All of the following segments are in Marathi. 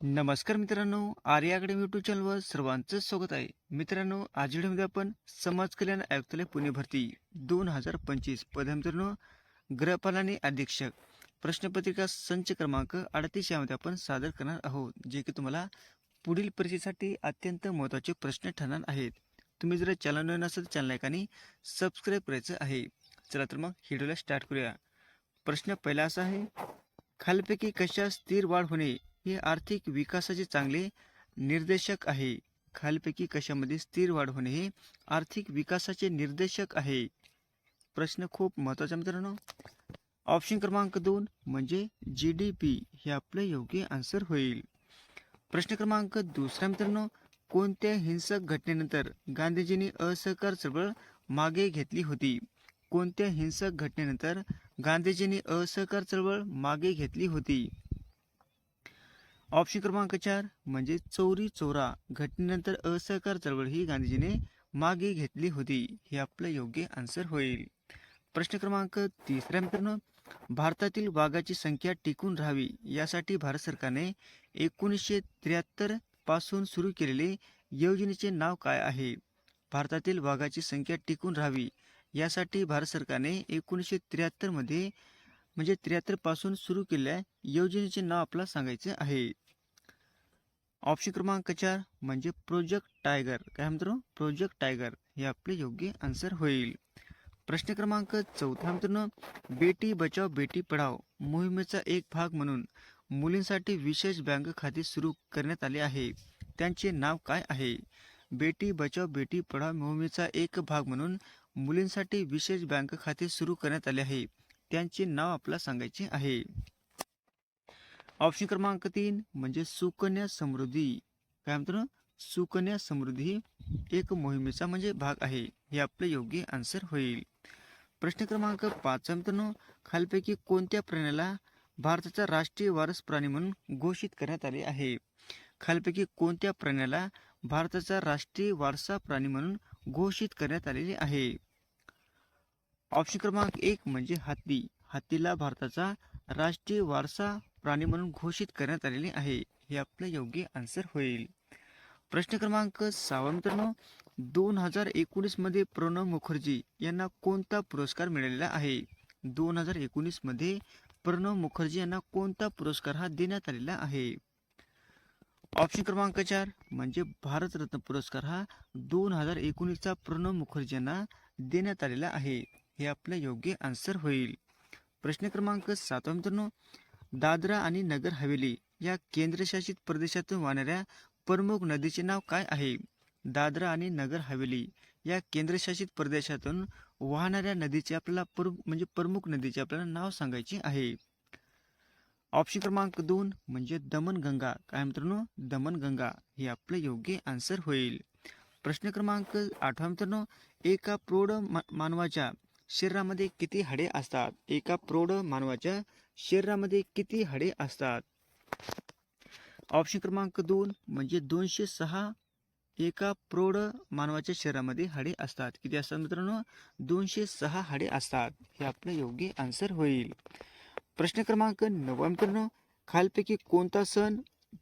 नमस्कार मित्रांनो आर्य अकॅडमी युट्यूब चॅनलवर सर्वांचं स्वागत आहे. मित्रांनो आज व्हिडिओमध्ये आपण समाज कल्याण आयुक्तालय पुणे भरती दोन हजार पंचवीस पद मित्रांनो गृहपालाने अधीक्षक प्रश्नपत्रिका संच क्रमांक अडतीस यामध्ये आपण सादर करणार आहोत जे की तुम्हाला पुढील परीक्षेसाठी अत्यंत महत्त्वाचे प्रश्न ठरणार आहेत. तुम्ही जर चॅनल नवीन असेल तर चॅनल आणि सबस्क्राईब करायचं आहे. चला तर मग व्हिडिओला स्टार्ट करूया. प्रश्न पहिला असा आहे खालपैकी कशा स्थिर वाढ होणे हे आर्थिक विकासाचे चांगले निर्देशक आहे. खालपैकी कशामध्ये स्थिर वाढ होणे हे आर्थिक विकासाचे निर्देशक आहे. प्रश्न खूप महत्त्वाचा मित्रांनो. ऑप्शन क्रमांक दोन म्हणजे जी डी पी हे आपलं योग्य आन्सर होईल. प्रश्न क्रमांक दुसरा मित्रांनो. कोणत्या हिंसक घटनेनंतर गांधीजींनी असहकार चळवळ मागे घेतली होती? कोणत्या हिंसक घटनेनंतर गांधीजींनी असहकार चळवळ मागे घेतली होती? ऑप्शन क्रमांक चार म्हणजे चौरी चोरा घटनेनंतर असहकार चळवळ ही गांधीजीने मागे घेतली होती. हे आपलं योग्य आन्सर होईल. प्रश्न क्रमांक तिसऱ्या मित्रांनो भारतातील वाघाची संख्या टिकून राहावी यासाठी भारत सरकारने एकोणीसशे त्र्याहत्तरपासून सुरू केलेले योजनेचे नाव काय आहे? भारतातील वाघाची संख्या टिकून राहावी यासाठी भारत सरकारने एकोणीसशे त्र्याहत्तरमध्ये म्हणजे त्र्याहत्तरपासून सुरू केलेल्या योजनेचे नाव आपल्याला सांगायचे आहे. ऑप्शन क्रमांक चार म्हणजे प्रोजेक्ट टायगर काय मित्रांनो प्रोजेक्ट टायगर हे आपले योग्य आन्सर होईल. प्रश्न क्रमांक चौथा मित्रांनो. बेटी बचाव बेटी पढाव मोहिमेचा एक भाग म्हणून मुलींसाठी विशेष बँक खाते सुरू करण्यात आले आहे. त्यांचे नाव काय आहे? बेटी बचाव बेटी पढाव मोहिमेचा एक भाग म्हणून मुलींसाठी विशेष बँक खाते सुरू करण्यात आले आहे. त्यांचे नाव आपल्याला सांगायचे आहे. ऑप्शन क्रमांक तीन म्हणजे सुकन्या समृद्धी. काय म्हणतो सुकन्या समृद्धी एक मोहिमेचा म्हणजे भाग आहे. हे आपलं योग्य आन्सर होईल. प्रश्न क्रमांक पाच मित्रांनो. खालपैकी कोणत्या प्राण्याला भारताचा राष्ट्रीय वारस प्राणी म्हणून घोषित करण्यात आले आहे? खालपैकी कोणत्या प्राण्याला भारताचा राष्ट्रीय वारसा प्राणी म्हणून घोषित करण्यात आलेले आहे? ऑप्शन क्रमांक एक म्हणजे हत्ती. हत्तीला भारताचा राष्ट्रीय वारसा प्राणी म्हणून घोषित करण्यात आलेले आहे. हे आपलं योग्य आन्सर होईल. प्रश्न क्रमांक सहावा मित्रांनो दोन हजार एकोणीसमध्ये प्रणव मुखर्जी यांना कोणता पुरस्कार मिळालेला आहे? दोन हजार एकोणीसमध्ये प्रणव मुखर्जी यांना कोणता पुरस्कार हा देण्यात आलेला आहे? ऑप्शन क्रमांक चार म्हणजे भारतरत्न पुरस्कार हा दोन हजार एकोणीसचा प्रणव मुखर्जी यांना देण्यात आलेला आहे. हे आपलं योग्य आन्सर होईल. प्रश्न क्रमांक सातवा मित्रांनो. दादरा आणि नगर हवेली या केंद्रशासित प्रदेशातून वाहणाऱ्या प्रमुख नदीचे नाव काय आहे? दादरा आणि नगर हवेली या केंद्रशासित प्रदेशातून वाहणाऱ्या नदीचे आपल्याला प्र म्हणजे प्रमुख नदीचे आपल्याला नाव सांगायचे आहे. ऑप्शन क्रमांक दोन म्हणजे दमनगंगा काय मित्रांनो? दमनगंगा हे आपलं योग्य आन्सर होईल. प्रश्न क्रमांक आठवा मित्रांनो. एका प्रौढ मा मानवाच्या शरीरामध्ये किती हाडे असतात? एका प्रौढ मानवाच्या शरीरामध्ये किती हाडे असतात? ऑप्शन क्रमांक दोन म्हणजे दोनशे सहा एका प्रौढ मानवाच्या शरीरामध्ये हाडे असतात. किती असतात मित्रांनो? दोनशे सहा हाडे असतात. हे आपलं योग्य आन्सर होईल. प्रश्न क्रमांक नववा मित्रांनो. खालपैकी कोणता सण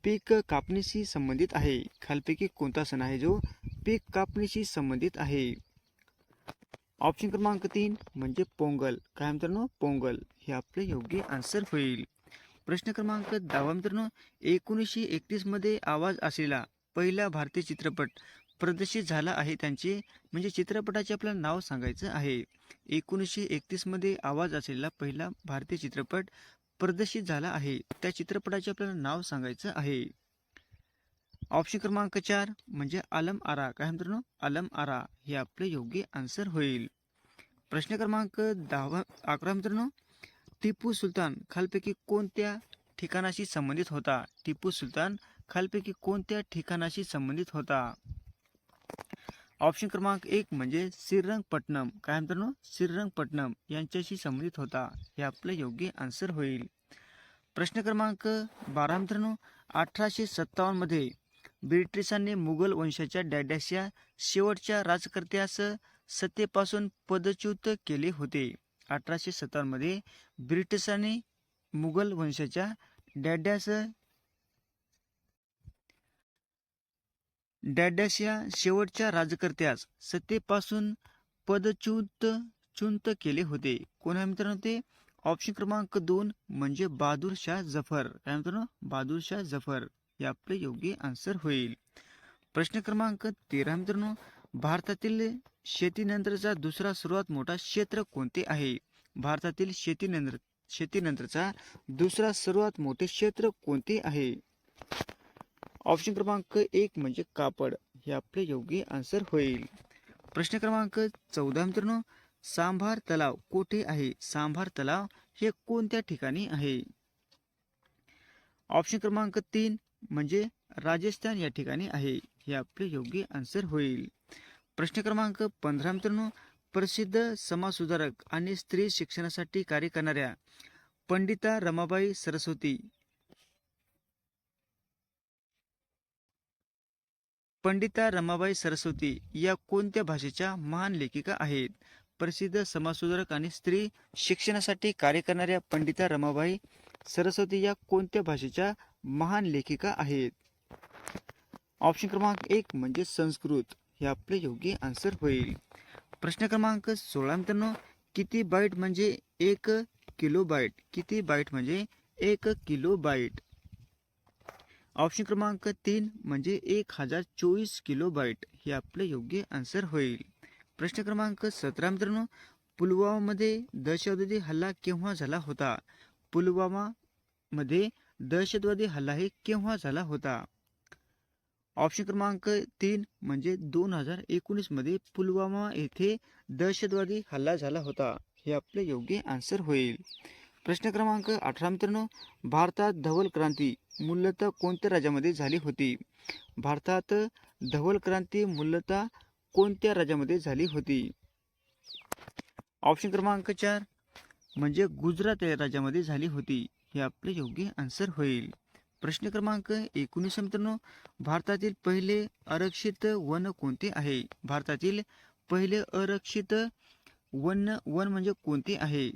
पीक कापणीशी संबंधित आहे? खालपैकी कोणता सण आहे जो पीक कापणीशी संबंधित आहे? ऑप्शन क्रमांक तीन म्हणजे पोंगल. काय मित्रांनो? पोंगल. हे आपले योग्य आन्सर होईल. प्रश्न क्रमांक दहावा मित्रांनो एकोणीसशे एकतीसमध्ये आवाज असलेला पहिला भारतीय चित्रपट प्रदर्शित झाला आहे त्यांचे म्हणजे चित्रपटाचे आपल्याला नाव सांगायचं आहे. एकोणीसशे एकतीसमध्ये आवाज असलेला पहिला भारतीय चित्रपट प्रदर्शित झाला आहे. त्या चित्रपटाचे आपल्याला नाव सांगायचं आहे. ऑप्शन क्रमांक चार म्हणजे आलम आरा. काय मित्रांनो? आलम आरा. हे आपले योग्य आन्सर होईल. प्रश्न क्रमांक दहावा अकरा मित्रांनो. टिपू सुलतान खालपैकी कोणत्या ठिकाणाशी संबंधित होता? टिपू सुलतान खालपैकी कोणत्या ठिकाणाशी संबंधित होता? ऑप्शन क्रमांक एक म्हणजे श्रीरंगपट्टणम. काय मित्रांनो? श्रीरंगपट्टणम यांच्याशी संबंधित होता. हे आपलं योग्य आन्सर होईल. प्रश्न क्रमांक बारा मित्रांनो. अठराशे सत्तावन्नमध्ये ब्रिटिशांनी मुघल वंशाच्या डॅडॅशच्या शेवटच्या राजकर्त्यास सत्तेपासून पदच्युत केले होते. अठराशे सत्तावन्नमध्ये ब्रिटिशांनी मुघल वंशाच्या डॅडॅस डॅडॅश या शेवटच्या राजकर्त्यास सत्तेपासून पदच्युत चुंत केले होते. कोण आहे मित्रांनो ते? ऑप्शन क्रमांक दोन म्हणजे बहादूर शाह जफर. काय मित्रांनो? बहादूर शाह जफर. हे आपले योग्य आन्सर होईल. प्रश्न क्रमांक तेरा मित्रांनो. भारतातील शेतीनंतरचा दुसरा सर्वात मोठा क्षेत्र कोणते आहे? भारतातील शेतीनंतर शेतीनंतरचा दुसरा सर्वात मोठे क्षेत्र कोणते आहे? ऑप्शन क्रमांक एक म्हणजे कापड. हे आपले योग्य आन्सर होईल. प्रश्न क्रमांक चौदा मित्रांनो. सांभार तलाव कोठे आहे? सांभार तलाव हे कोणत्या ठिकाणी आहे? ऑप्शन क्रमांक तीन म्हणजे राजस्थान या ठिकाणी आहे. हे आपले योग्य आन्सर होईल. प्रश्न क्रमांक पंधरा मित्रांनो प्रसिद्ध समाजसुधारक आणि स्त्री शिक्षणासाठी कार्य करणाऱ्या पंडिता रमाबाई सरस्वती. पंडिता रमाबाई सरस्वती या कोणत्या भाषेच्या महान लेखिका आहेत? प्रसिद्ध समाजसुधारक आणि स्त्री शिक्षणासाठी कार्य करणाऱ्या पंडिता रमाबाई सरस्वती या कोणत्या भाषेच्या महान लेखिका आहेत. ऑप्शन क्रमांक एक म्हणजे संस्कृत. हे आपले योग्य आन्सर होईल. प्रश्न क्रमांक सोळा मित्रांनो किती बाईट म्हणजे एक किलो बाईट किती बाईट म्हणजे एक किलो बाईट ऑप्शन क्रमांक तीन म्हणजे एक हजार चोवीस किलो बाईट हे आपले योग्य आन्सर होईल. प्रश्न क्रमांक सतरा मित्रांनो पुलवामामध्ये दहशतवादी हल्ला केव्हा झाला होता? पुलवामामध्ये दहशतवादी हल्ला हे केव्हा झाला होता? ऑप्शन क्रमांक तीन म्हणजे दोन हजार एकोणीसमध्ये पुलवामा येथे दहशतवादी हल्ला झाला होता. हे आपले योग्य आन्सर होईल. प्रश्न क्रमांक अठरा मित्रांनो भारतात धवल क्रांती मूलतः कोणत्या राज्यामध्ये झाली होती? भारतात धवल क्रांती मूलतः कोणत्या राज्यामध्ये झाली होती? ऑप्शन क्रमांक चार म्हणजे गुजरात या राज्यामध्ये झाली होती. हे आपले योग्य आन्सर होईल. प्रश्न क्रमांक एकोणीस मित्रांनो. भारतातील पहिले आरक्षित वन कोणते आहे? भारतातील पहिले आरक्षित वन वन म्हणजे कोणते आहे?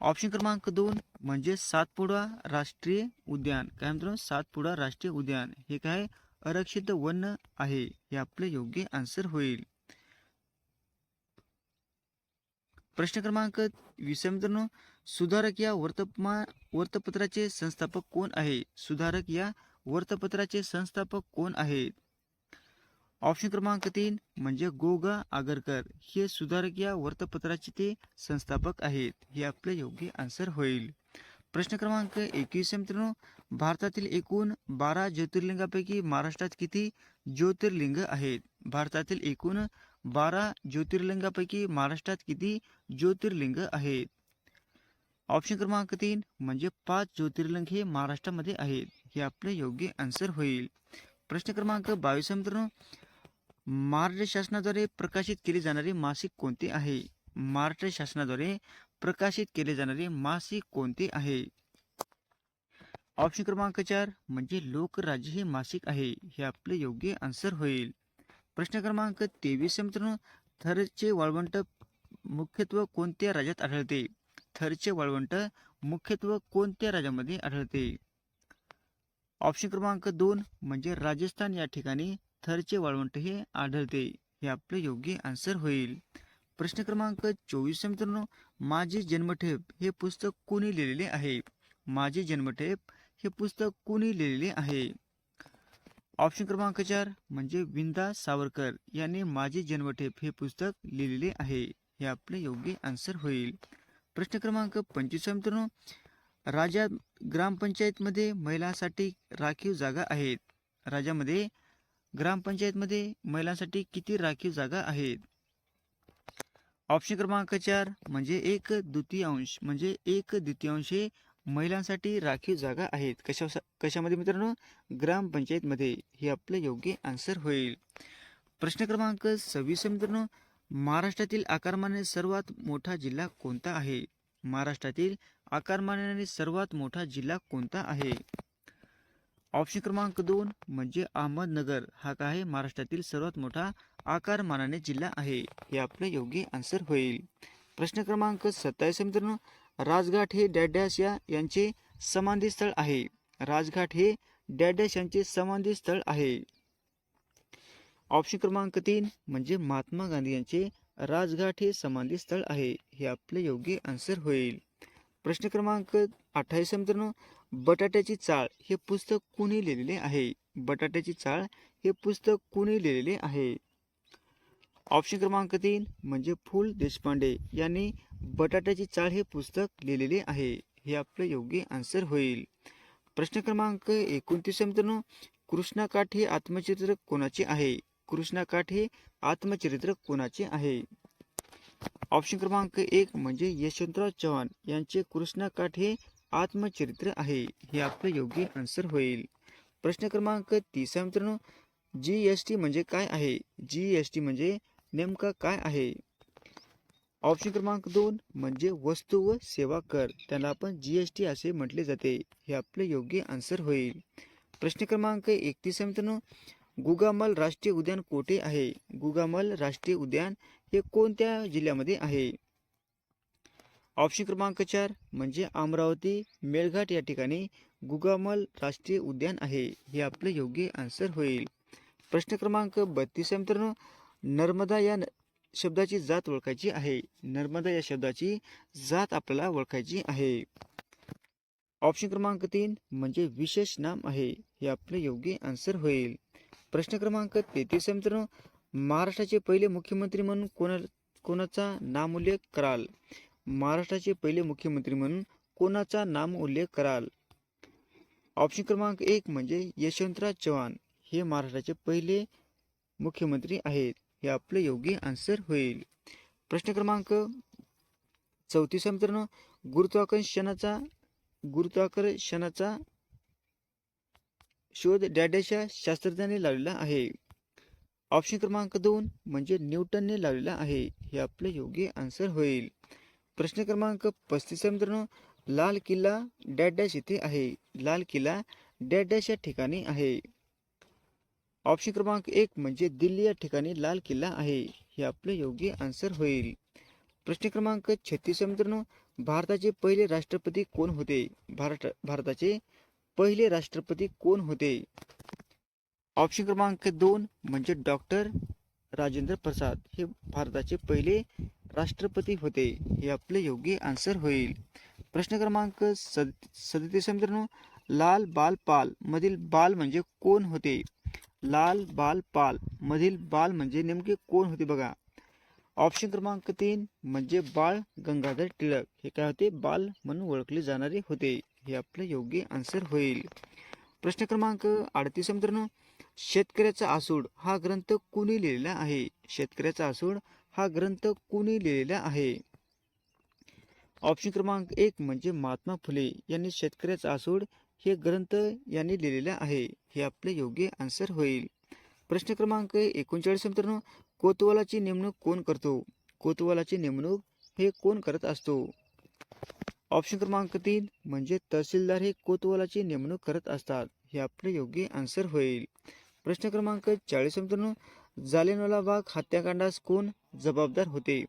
ऑप्शन क्रमांक दोन म्हणजे सातपुडा राष्ट्रीय उद्यान. काय मित्रांनो? सातपुडा राष्ट्रीय उद्यान. हे काय? आरक्षित वन आहे. हे आपले योग्य आन्सर होईल. प्रश्न क्रमांक वीस मित्रांनो. सुधारक या वर्तमान वृत्तपत्राचे संस्थापक कोण आहे? सुधारक या वृत्तपत्राचे संस्थापक कोण आहेत ऑप्शन क्रमांक तीन म्हणजे गोगा आगरकर. हे सुधारक या वृत्तपत्राचे ते संस्थापक आहेत. हे आपले योग्य आन्सर होईल. प्रश्न क्रमांक एकवीस मित्रांनो. भारतातील एकूण बारा ज्योतिर्लिंगापैकी महाराष्ट्रात किती ज्योतिर्लिंग आहेत? भारतातील एकूण बारा ज्योतिर्लिंगापैकी महाराष्ट्रात किती ज्योतिर्लिंग आहेत? ऑप्शन क्रमांक तीन म्हणजे पाच ज्योतिर्लिंग हे महाराष्ट्रामध्ये आहेत. हे आपले योग्य आन्सर होईल. प्रश्न क्रमांक बावीस मित्रांनो महाराष्ट्र शासनाद्वारे प्रकाशित केले जाणारे मासिक कोणते आहे? महाराष्ट्र शासनाद्वारे प्रकाशित केले जाणारे मासिक कोणते आहे? ऑप्शन क्रमांक चार म्हणजे लोकराज्य हे मासिक आहे. हे आपले योग्य आन्सर होईल. प्रश्न क्रमांक तेवीस मित्रांनो थरचे वाळवंट मुख्यत्व कोणत्या राज्यात आढळते? थरचे वाळवंट मुख्यत्व कोणत्या राज्यामध्ये आढळते? ऑप्शन क्रमांक दोन म्हणजे राजस्थान या ठिकाणी थरचे वाळवंट हे आढळते. हे आपले योग्य आन्सर होईल. प्रश्न क्रमांक चोवीस मित्रांनो. माझी जन्मठेप हे पुस्तक कोणी लिहिलेले आहे? माझी जन्मठेप हे पुस्तक कोणी लिहिलेले आहे? ऑप्शन क्रमांक चार म्हणजे विंदा सावरकर यांनी माझी जन्मठेप हे पुस्तक लिहिलेले आहे. हे आपले योग्य आन्सर होईल. प्रश्न क्रमांक पंचवीस मित्रांनो. राज्यात ग्रामपंचायतमध्ये महिलांसाठी राखीव जागा आहेत. राज्यामध्ये ग्रामपंचायतमध्ये महिलांसाठी किती राखीव जागा आहेत? ऑप्शन क्रमांक चार म्हणजे एक द्वितीयांश. म्हणजे एक द्वितीयांश हे महिलांसाठी राखीव जागा आहेत. कशा कशामध्ये मित्रांनो? ग्रामपंचायतमध्ये हे आपले योग्य आन्सर होईल. प्रश्न क्रमांक सव्वीस मित्रांनो. महाराष्ट्रातील आकारमानाने सर्वात मोठा जिल्हा कोणता आहे? महाराष्ट्रातील आकारमानाने सर्वात मोठा जिल्हा कोणता आहे? ऑप्शन क्रमांक दोन म्हणजे अहमदनगर. हा काय आहे? महाराष्ट्रातील सर्वात मोठा आकारमानाने जिल्हा आहे. हे आपले योग्य आन्सर होईल. प्रश्न क्रमांक सत्तावीस मित्रांनो. राजघाट हे डॅडॅश या यांचे समाधी स्थळ आहे. राजघाट हे डॅडॅश यांचे समाधी स्थळ आहे. ऑप्शन क्रमांक तीन म्हणजे महात्मा गांधी यांचे राजघाट हे समाधी स्थळ आहे हे आपले योग्य आन्सर होईल. प्रश्न क्रमांक अठ्ठावीस मित्रांनो. बटाट्याची चाळ हे पुस्तक कोणी लिहिलेले आहे? बटाट्याची चाळ हे पुस्तक कोणी लिहिलेले आहे? ऑप्शन क्रमांक तीन म्हणजे फुल देशपांडे यांनी बटाट्याची चाळ हे पुस्तक लिहिलेले आहे हे आपलं योग्य आन्सर होईल. प्रश्न क्रमांक एकोणतीस मित्रांनो. कृष्णाकाठ हे आत्मचित्र कोणाचे आहे? कृष्णाकाठ हे आत्मचरित्र कोणाचे आहे? ऑप्शन क्रमांक एक म्हणजे यशवंतराव चव्हाण यांचे कृष्णाकाठ हे आत्मचरित्र आहे. हे आपलं योग्य आन्सर होईल. प्रश्न क्रमांक तीस मित्रांनो. जी एस टी म्हणजे काय आहे? जी एस टी म्हणजे नेमका काय आहे? ऑप्शन क्रमांक दोन म्हणजे वस्तू व सेवा कर. त्याला आपण जी एस टी असे म्हटले जाते. हे आपले योग्य आन्सर होईल. प्रश्न क्रमांक एकतीस मित्रांनो. गुगामल राष्ट्रीय उद्यान कोठे आहे? गुगामल राष्ट्रीय उद्यान हे कोणत्या जिल्ह्यामध्ये आहे? ऑप्शन क्रमांक चार म्हणजे अमरावती मेळघाट या ठिकाणी गुगामल राष्ट्रीय उद्यान आहे. हे आपले योग्य आन्सर होईल. प्रश्न क्रमांक बत्तीस मित्रांनो. नर्मदा या न- शब्दाची जात ओळखायची आहे. नर्मदा या शब्दाची जात आपल्याला ओळखायची आहे. ऑप्शन क्रमांक तीन म्हणजे विशेष नाम आहे. हे आपले योग्य आन्सर होईल. प्रश्न क्रमांक तेहतीस मित्रांनो. महाराष्ट्राचे पहिले मुख्यमंत्री म्हणून कोणा कोणाचा नामोल्लेख कराल? महाराष्ट्राचे पहिले मुख्यमंत्री म्हणून कोणाचा नाम उल्लेख कराल? ऑप्शन क्रमांक एक म्हणजे यशवंतराव चव्हाण. हे महाराष्ट्राचे पहिले मुख्यमंत्री आहेत. हे आपले योग्य आन्सर होईल. प्रश्न क्रमांक चौतीस मित्रांनो. गुरुत्वाकर्षणाचा गुरुत्वाकर्षणाचा शोध डॅडेशा शास्त्रज्ञाने लावलेला आहे. ऑप्शन क्रमांक दोन म्हणजे न्यूटनने लावलेला आहे. हे आपले योग्य आन्सर होईल. प्रश्न क्रमांक पस्तीस मित्रांनो. लाल किल्ला डॅश डॅश येथे आहे. लाल किल्ला डॅश डॅश या ठिकाणी आहे. ऑप्शन क्रमांक एक म्हणजे दिल्ली या ठिकाणी लाल किल्ला आहे. हे आपले योग्य आन्सर होईल. प्रश्न क्रमांक छत्तीस मित्रांनो. भारताचे पहिले राष्ट्रपती कोण होते? भारत भारताचे पहिले राष्ट्रपती कोण होते? ऑप्शन क्रमांक दोन म्हणजे डॉक्टर राजेंद्र प्रसाद हे भारताचे पहिले राष्ट्रपती होते. हे आपले योग्य आन्सर होईल. प्रश्न क्रमांक सद सदतीस मित्रांनो. लाल बाल पाल मधील बाल म्हणजे कोण होते? लाल बाल पाल मधील बाल म्हणजे नेमके कोण होते बघा. ऑप्शन क्रमांक तीन म्हणजे बाळ गंगाधर टिळक. हे काय होते? बाल म्हणून ओळखले जाणारे होते. हे आपले योग्य आन्सर होईल. प्रश्न क्रमांक अडतीस मित्रांनो शेतकऱ्याचा आसूड हा ग्रंथ कुणी लिहिलेला आहे? शेतकऱ्याचा आसूड हा ग्रंथ कुणी लिहिलेला आहे? ऑप्शन क्रमांक एक म्हणजे महात्मा फुले यांनी शेतकऱ्याचा आसूड हे ग्रंथ यांनी लिहिलेला आहे. हे आपले योग्य आन्सर होईल. प्रश्न क्रमांक एकोणचाळीस मित्रांनो कोतवालाची नेमणूक कोण करतो? कोतवालाची नेमणूक हे कोण करत असतो? ऑप्शन क्रमांक तीन म्हणजे तहसीलदार हे कोतवालाची नेमणूक करत असतात. हे आपले योग्य आन्सर होईल. प्रश्न क्रमांक चाळीस मित्रांनो जालेनवाला बाग हत्याकांडास कोण जबाबदार होते?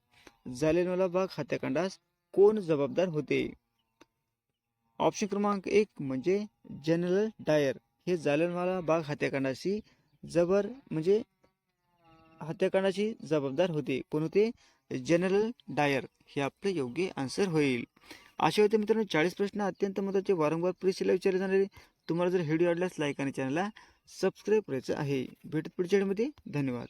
जालेनवाला बाग हत्याकांडास कोण जबाबदार होते? ऑप्शन क्रमांक एक म्हणजे जनरल डायर हे जालेनवाला बाग हत्याकांडाशी जबर म्हणजे हत्याकांडाची जबाबदार होते. कोण होते? जनरल डायर हे आपले योग्य आन्सर होईल. असे होते मित्रांनो चाळीस प्रश्न अत्यंत महत्त्वाचे वारंवार परीक्षेला विचारले जाणारे. तुम्हाला जर व्हिडिओ आवडल्यास लाईक आणि चॅनलला सबस्क्राईब करायचं आहे. भेटत पुढच्या व्हिडिओमध्ये. धन्यवाद.